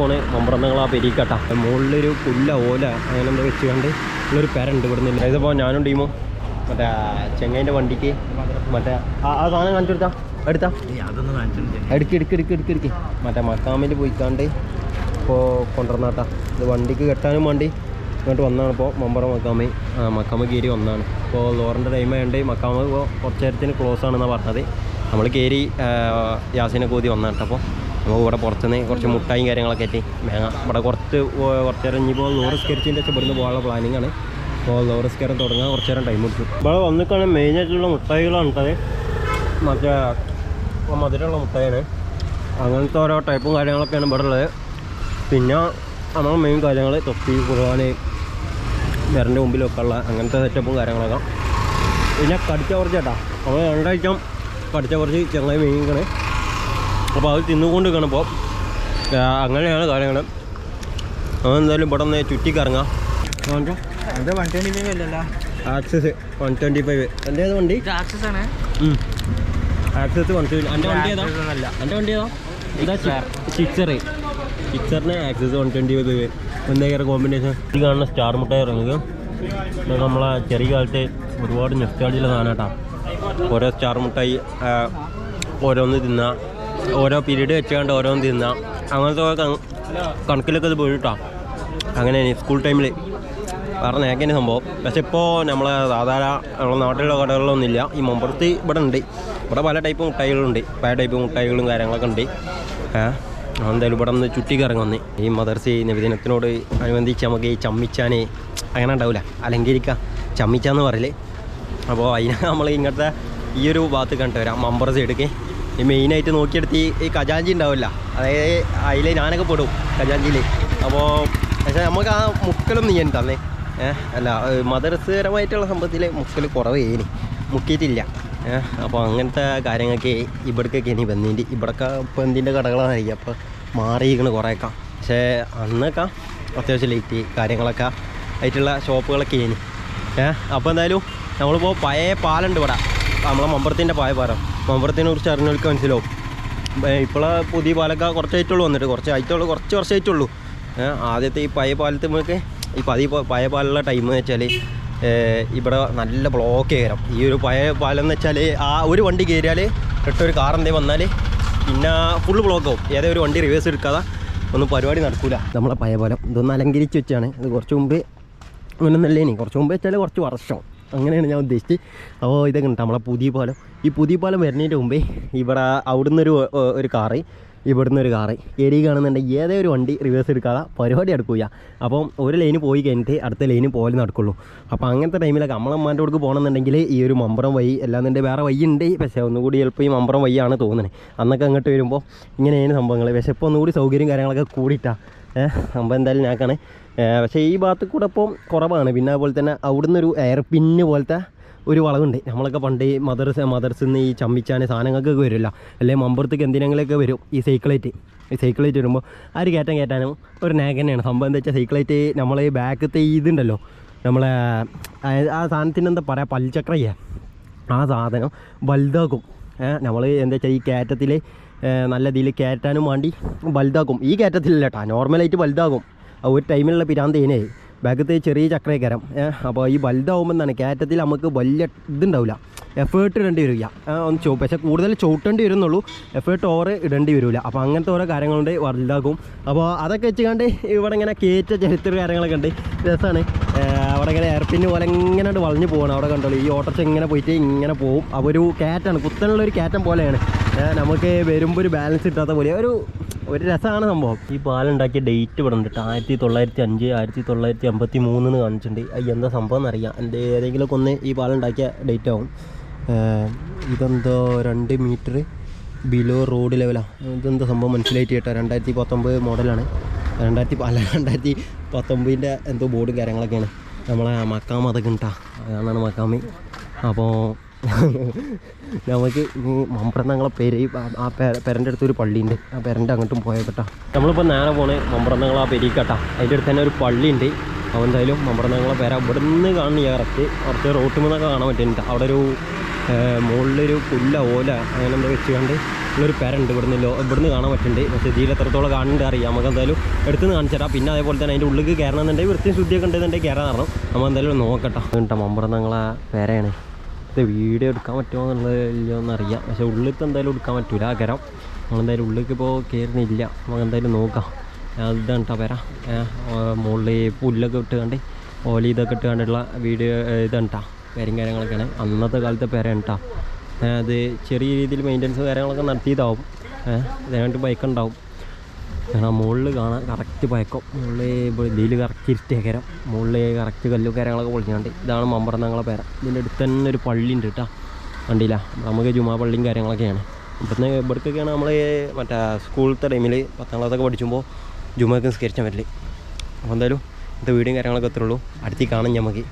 പോണേ. മമ്പ്രന്തങ്ങൾ ആ പെരീക്കട്ട. മുകളിലൊരു പുല്ല ഓല അങ്ങനെ എന്താ വെച്ച് കണ്ട് ഉള്ളൊരു പെരുണ്ട് ഇവിടെ നിന്ന് ഇതിപ്പോൾ ഞാനും ടീമും മറ്റേ ചെങ്ങൈന്റെ വണ്ടിക്ക് മറ്റേ ആ സാധനം കാണിച്ചു കൊടുത്താ. എടുത്താ. എടുക്കി എടുക്ക് എടുക്ക് എടുക്ക് എടുക്ക്. മറ്റേ മക്കാമിൽ പോയിക്കാണ്ട് ഇപ്പോൾ കൊണ്ടുവന്നാട്ടാ. ഇത് വണ്ടിക്ക് കെട്ടാനും വേണ്ടി ഇങ്ങോട്ട് വന്നാണ് ഇപ്പോൾ മമ്പറ മക്കാമി. മക്കാമ കയറി വന്നതാണ് ഇപ്പോൾ ലോറിന്റെ ടൈം ആയതുകൊണ്ട് മക്കാമ കുറച്ച് നേരത്തിന് ക്ലോസ് ആണെന്നാണ് പറഞ്ഞത്. നമ്മൾ കയറി യാസിനെ കൂതി വന്നാട്ടപ്പോൾ അപ്പോൾ ഇവിടെ പുറത്തുനിന്ന് കുറച്ച് മുട്ടായും കാര്യങ്ങളൊക്കെ ആയിട്ട് മേങ്ങ. ഇവിടെ കുറച്ച് കുറച്ച് നേരം ഇനിയിപ്പോൾ ലോറി സ്കരിച്ചിന്റെ വെച്ചാൽ ഇവിടുന്ന് പോകാനുള്ള പ്ലാനിങ് ആണ്. അപ്പോൾ ലോറി സ്കെയർ തുടങ്ങാൻ കുറച്ച് നേരം ടൈം എടുക്കും. ഇവിടെ വന്നിക്കാണ് മെയിനായിട്ടുള്ള മുട്ടായികളാണ് കേട്ടത് മറ്റേ മധുരമുള്ള മുട്ടായാണ്. അങ്ങനത്തെ ഓരോ ടൈപ്പും കാര്യങ്ങളൊക്കെയാണ് ഇവിടെ ഉള്ളത്. പിന്നെ നമ്മൾ മെയിൻ കാര്യങ്ങൾ തൊപ്പി കുറുവാൻ വിരന്റെ മുമ്പിലൊക്കെ ഉള്ള അങ്ങനത്തെ സെറ്റപ്പും കാര്യങ്ങളൊക്കെ. പിന്നെ കടിച്ച കുറച്ച് ചേട്ടാ നമ്മൾ രണ്ടാഴ്ച കടിച്ച കുറച്ച് ചെങ്ങായി മേങ്ങിക്കണേ അപ്പോൾ അത് തിന്നുകൊണ്ട് കാണുമ്പോൾ അങ്ങനെയാണ് കാര്യങ്ങൾ. അതെന്തായാലും എന്തായാലും ഇവിടെ നിന്ന് ചുറ്റിക്കറങ്ങാം. ആക്സസ് വൺ ട്വന്റി ഫൈവ് എന്റെ ഏത് വണ്ടി? ആക്സസ് ആണ്. ആക്സസ് വൺ ട്വന്റി എന്റെ വണ്ടി ഏതാ? എന്റെ വണ്ടി ഏതാ? എന്താ sixer സിക്സറിന് Access one twenty five combination ഈ കാണുന്ന സ്റ്റാർ മുട്ടായി ഇറങ്ങുക നമ്മളെ ചെറിയ കാലത്ത് ഒരുപാട് നെസ്റ്റാളിയുള്ള സാധനം കേട്ടോ ഓരോ സ്റ്റാർ മുട്ടായി ഓരോന്ന് തിന്നുക ഓരോ പീരീഡ് വെച്ചുകൊണ്ട് ഓരോന്ന് തിന്നാം. അങ്ങനത്തെ കണക്കിലൊക്കെ ഇത് പോയിട്ടാ അങ്ങനെ സ്കൂൾ ടൈമിൽ വേറെ നേക്കേന്റെ സംഭവം. പക്ഷെ ഇപ്പോൾ നമ്മളെ സാധാരണ നമ്മളെ നാട്ടിലുള്ള കടകളിലൊന്നും ഇല്ല ഈ മമ്പുറത്ത് ഇവിടെ ഉണ്ട്. ഇവിടെ പല ടൈപ്പ് മുട്ടായികളുണ്ട് പല ടൈപ്പ് മുട്ടായികളും കാര്യങ്ങളൊക്കെ ഉണ്ട്. എന്തായാലും ഇവിടെ നിന്ന് ചുറ്റിക്കിറങ്ങുന്നു ഈ മദർസി നബിദിനത്തിനോട് അനുബന്ധിച്ച് നമുക്ക് ഈ ചമ്മിച്ചാനെ അങ്ങനെ ഉണ്ടാവില്ല അലങ്കരിക്കുക ചമ്മിച്ചാന്ന് പറയൽ. അപ്പോൾ അതിന് നമ്മൾ ഇങ്ങനത്തെ ഈ ഒരു ഭാഗത്ത് കണ്ടുവരാം വരാം. എടുക്കേ ഈ മെയിനായിട്ട് നോക്കിയെടുത്ത് ഈ ഖജാഞ്ചി ഉണ്ടാവില്ല. അതായത് അതിൽ ഞാനൊക്കെ പെടും ഖജാഞ്ചിയിൽ അപ്പോൾ പക്ഷേ നമുക്ക് ആ മുക്കലൊന്നും ചെയ്യാൻ തന്നെ? അല്ല മദർസപരമായിട്ടുള്ള സംഭവത്തിൽ മുക്കൽ കുറവേനി മുക്കിയിട്ടില്ല. ഏഹ് അപ്പോൾ അങ്ങനത്തെ കാര്യങ്ങൾക്ക് ഇവിടേക്കൊക്കെ ഇനി ബന്ധിന്റെ ഇവിടൊക്കെ എന്തിന്റെ കടകളായിരിക്കും? അപ്പോൾ മാറിയിരിക്കണ് കുറേയൊക്കെ. പക്ഷേ അന്നൊക്കെ അത്യാവശ്യം ലൈറ്റ് കാര്യങ്ങളൊക്കെ ആയിട്ടുള്ള ഷോപ്പുകളൊക്കെ ഇനി. ഏഹ് അപ്പോൾ എന്തായാലും നമ്മളിപ്പോൾ പഴയ പാലുണ്ട് ഇവിടെ. നമ്മളെ മമ്പറത്തിന്റെ പായ പാലം. മമ്പറത്തിനെ കുറിച്ച് അറിഞ്ഞവർക്ക് മനസ്സിലാവും. ഇപ്പോൾ പുതിയ പാലൊക്കെ കുറച്ചായിട്ടുള്ളൂ വന്നിട്ട്. കുറച്ച് ആയിട്ടുള്ളൂ കുറച്ച് വർഷമായിട്ടുള്ളൂ ആദ്യത്തെ ഈ പഴയ പാലത്ത് നമുക്ക് ഈ പതി പഴയ പാലുള്ള ടൈം എന്ന് വെച്ചാൽ ഇവിടെ നല്ല ബ്ലോക്ക് കയറാം ഈ ഒരു പഴയ പാലം എന്ന് വെച്ചാൽ ആ ഒരു വണ്ടി കയറിയാൽ ഇട്ടൊരു കാർ എന്തേ വന്നാൽ പിന്നെ ഫുള്ള് ബ്ലോക്ക് ആവും. ഏതോ ഒരു വണ്ടി റിവേഴ്സ് എടുക്കാതെ ഒന്നും പരിപാടി നടക്കില്ല നമ്മളെ പഴയ പാലം ഇതൊന്ന് അലങ്കരിച്ച് വെച്ചാണ്. ഇത് കുറച്ച് മുമ്പ് അങ്ങനെയൊന്നല്ലേ ഇനി. കുറച്ച് മുമ്പ് വെച്ചാൽ കുറച്ച് വർഷം. അങ്ങനെയാണ് ഞാൻ ഉദ്ദേശിച്ചത്. അപ്പോൾ ഇതൊക്കെ ഉണ്ട് നമ്മളെ പുതിയ പാലം. ഈ പുതിയ പാലം വരുന്നതിന്റെ മുമ്പേ ഇവിടെ അവിടുന്ന് ഒരു ഒരു കാറ് ഇവിടുന്ന് ഒരു കാറ്. എരി കാണുന്നുണ്ടെങ്കിൽ ഏതേ ഒരു വണ്ടി റിവേഴ്സ് എടുക്കാതെ പരിപാടി എടുക്കൂല അപ്പം ഒരു ലൈന് പോയി കഴിഞ്ഞിട്ട് അടുത്ത ലൈന് പോലും നടക്കുള്ളൂ. അപ്പോൾ അങ്ങനത്തെ ടൈമിലൊക്കെ നമ്മളമ്മാന്റെ കൊടുക്ക് പോകണമെന്നുണ്ടെങ്കിൽ ഈ ഒരു മമ്പറം വഴി അല്ലാന്നുണ്ടെങ്കിൽ വേറെ വഴി ഉണ്ട് പക്ഷേ ഒന്നുകൂടി ചിലപ്പോൾ ഈ മമ്പറം വഴിയാണ് തോന്നുന്നത് അന്നൊക്കെ അങ്ങോട്ട് വരുമ്പോൾ ഇങ്ങനെയാണ് സംഭവങ്ങൾ പക്ഷേ ഇപ്പോൾ ഒന്നുകൂടി സൗകര്യം കാര്യങ്ങളൊക്കെ കൂടിയിട്ടാണ് സംഭവം എന്തായാലും ഞാക്കാണ് പക്ഷേ ഈ ഭാഗത്ത് കൂടെ ഇപ്പം കുറവാണ്. പിന്നെ അതുപോലെ തന്നെ അവിടുന്ന് ഒരു എയർ പിന്ന് പോലത്തെ ഒരു വളവുണ്ട്. നമ്മളൊക്കെ പണ്ട് മദർസ് മദർസിൽ നിന്ന് ഈ ചമ്മിച്ചാൻ സാധനങ്ങൾക്കൊക്കെ വരില്ല. അല്ലെങ്കിൽ മമ്പുറത്തേക്ക് എന്തിനെങ്കിലൊക്കെ വരും. ഈ സൈക്കിളേറ്റ്. ഈ സൈക്കിളേറ്റ് വരുമ്പോൾ ആ ഒരു കയറ്റം കയറ്റാനും ഒരു നാഗ് തന്നെയാണ്. സംഭവം എന്താ വെച്ചാൽ സൈക്കിളേറ്റ് നമ്മൾ ഈ ബാക്കത്തെ ഇതുണ്ടല്ലോ. നമ്മളെ ആ സാധനത്തിന് എന്താ പറയുക പൽചക്രയ്യ. ആ സാധനം വലുതാക്കും. നമ്മൾ എന്താ വെച്ചാൽ ഈ കയറ്റത്തിൽ നല്ല ഇതിൽ കയറ്റാനും വേണ്ടി വലുതാക്കും. ഈ കയറ്റത്തിലല്ല കേട്ടോ നോർമലായിട്ട് വലുതാകും. ഒരു ടൈമിലുള്ള പിരാന്തേനെ ബാക്കത്തെ ചെറിയ ചക്രക്കരം. അപ്പോൾ ഈ വലുതാവുമ്പോൾ എന്താണ് കയറ്റത്തിൽ നമുക്ക് വലിയ ഇതുണ്ടാവില്ല. എഫേർട്ട് ഇടേണ്ടി വരില്ല. ഒന്ന് ചോ പക്ഷേ കൂടുതൽ ചവിട്ടേണ്ടി വരുന്നുള്ളൂ. എഫേർട്ട് ഓവർ ഇടേണ്ടി വരില്ല. അപ്പോൾ അങ്ങനത്തെ ഓരോ കാര്യങ്ങളുണ്ട് വലുതാക്കും. അപ്പോൾ അതൊക്കെ വെച്ചുകൊണ്ട് ഇവിടെ ഇങ്ങനെ കയറ്റ ചരിത്ര കാര്യങ്ങളൊക്കെ ഉണ്ട്. രസമാണ് അവിടെ ഇങ്ങനെ എയർപിന് പോലെ ഇങ്ങനെ വളഞ്ഞു പോകണം അവിടെ കണ്ടോളൂ ഈ ഓട്ടർച്ച ഇങ്ങനെ പോയിട്ട് ഇങ്ങനെ പോകും അപ്പോൾ ഒരു കയറ്റാണ്. കുത്തനുള്ള ഒരു കയറ്റം പോലെയാണ്. നമുക്ക് വരുമ്പോൾ ഒരു ബാലൻസ് കിട്ടാത്ത പോലെ. ഒരു ഒരു രസമാണ് സംഭവം. ഈ പാലുണ്ടാക്കിയ ഡേറ്റ് ഇവിടെ ഉണ്ട്. ആയിരത്തി തൊള്ളായിരത്തി അഞ്ച് ആയിരത്തി തൊള്ളായിരത്തി അമ്പത്തി മൂന്നിന് കാണിച്ചിട്ടുണ്ട്. അയ്യ എന്താ സംഭവം എന്നറിയാം. എന്റെ ഏതെങ്കിലുമൊക്കെ ഒന്ന് ഈ പാലുണ്ടാക്കിയ ഡേറ്റ് ആവും. ഇതെന്തോ രണ്ട് മീറ്റർ ബിലോ റോഡ് ലെവലാണ് ഇതെന്താ സംഭവം മനസ്സിലായിട്ട് കേട്ടോ. രണ്ടായിരത്തി പത്തൊമ്പത് മോഡലാണ് രണ്ടായിരത്തി പല രണ്ടായിരത്തി പത്തൊമ്പതിന്റെ എന്തോ ബോർഡും കാര്യങ്ങളൊക്കെയാണ്. നമ്മളെ മക്കാമതൊക്കെ ഉണ്ടാ അതാണ് മക്കാമി. അപ്പോൾ നമുക്ക് ഇനി മമ്പ്രന്നങ്ങളെ പേര് ഈ ആ- പെരന്റെ അടുത്ത് ഒരു പള്ളിയുണ്ട്. ആ പെരന്റെ അങ്ങോട്ടും പോയപ്പെട്ടാ നമ്മളിപ്പോൾ നേരെ പോണേ തങ്ങളെ ആ പെരീക്കട്ടാ അതിന്റെ അടുത്ത് തന്നെ ഒരു പള്ളിയുണ്ട്. അപ്പോൾ എന്തായാലും മമ്പ്രന്നങ്ങളെ പേര ഇവിടെ നിന്ന് കാണുന്ന കറക്റ്റ് കുറച്ച് റോട്ടിൽ നിന്നൊക്കെ കാണാൻ പറ്റുന്നുണ്ട് അവിടെ ഒരു മുകളിലൊരു പുല്ല ഓല അങ്ങനെ എന്താ വെച്ച് കണ്ട് ഉള്ളൊരു പെരുണ്ട് ഇവിടുന്ന് ലോ ഇവിടുന്ന് കാണാൻ പറ്റുന്നുണ്ട് പക്ഷേ ഇതിൽ എത്രത്തോളം കാണുന്നുണ്ട് അറിയാം. നമുക്ക് എന്തായാലും എടുത്തുനിന്ന് കാണിച്ചുതരാം പിന്നെ അതേപോലെ തന്നെ അതിന്റെ ഉള്ളിൽ കയറണമെന്നുണ്ടെങ്കിൽ വൃത്തിയും ശുദ്ധിയൊക്കെ ഉണ്ടെന്നുണ്ടെങ്കിൽ കയറാൻ നടന്നു നമ്മൾ എന്തായാലും നോക്കട്ടെ കേട്ടോ. മമ്പറം ഞങ്ങളെ പേരയാണ്. ഇത് വീഡിയോ എടുക്കാൻ പറ്റുമോ എന്നുള്ളത് ഇല്ലയോ എന്നറിയാം പക്ഷേ ഉള്ളിലത്തെ എന്തായാലും എടുക്കാൻ പറ്റൂല നമ്മൾ നമ്മളെന്തായാലും ഉള്ളിലേക്ക് ഇപ്പോൾ കയറുന്നില്ല നമുക്ക് എന്തായാലും നോക്കാം. ഇതാണ് കേട്ടോ പേര. മുകളിൽ പുല്ലൊക്കെ ഇട്ട് കണ്ട് ഓല ഇതൊക്കെ ഇട്ട് കണ്ടിട്ടുള്ള വീഡിയോ ഇതാണ് പേരും കാര്യങ്ങളൊക്കെയാണ്. അന്നത്തെ കാലത്തെ പേരാണ് കേട്ടോ അത് ചെറിയ രീതിയിൽ മെയിന്റനൻസ് കാര്യങ്ങളൊക്കെ നടത്തിയതാവും. ഇതിനായിട്ട് ബൈക്ക് ഉണ്ടാവും. കാരണം മുകളിൽ കാണാൻ കറക്റ്റ് പയക്കം. മുകളിൽ ഇതിൽ കറക്റ്റ് ഇരുട്ടേക്കരം. മുകളിൽ കറക്റ്റ് കല്ലും കാര്യങ്ങളൊക്കെ പൊളിഞ്ഞാണ്ട് ഇതാണ് മമ്പറം ഞങ്ങളെ പേര. ഇതിന്റെ അടുത്ത് തന്നെ ഒരു പള്ളി ഉണ്ട് കേട്ടോ കണ്ടില്ല? നമുക്ക് ജുമാ പള്ളിയും കാര്യങ്ങളൊക്കെയാണ്. ഇവിടുന്ന് ഇവിടേക്കൊക്കെയാണ് നമ്മൾ മറ്റേ സ്കൂളത്തെ ടൈമിൽ പത്താം ക്ലാസ്സൊക്കെ പഠിക്കുമ്പോൾ ജുമാക്ക് നിസ്കരിച്ചാൽ പറ്റില്ല അപ്പോൾ എന്തായാലും ഇന്നത്തെ വീഡിയോയും കാര്യങ്ങളൊക്കെ എത്തുള്ളൂ അടുത്തേക്ക് കാണാം നമുക്ക്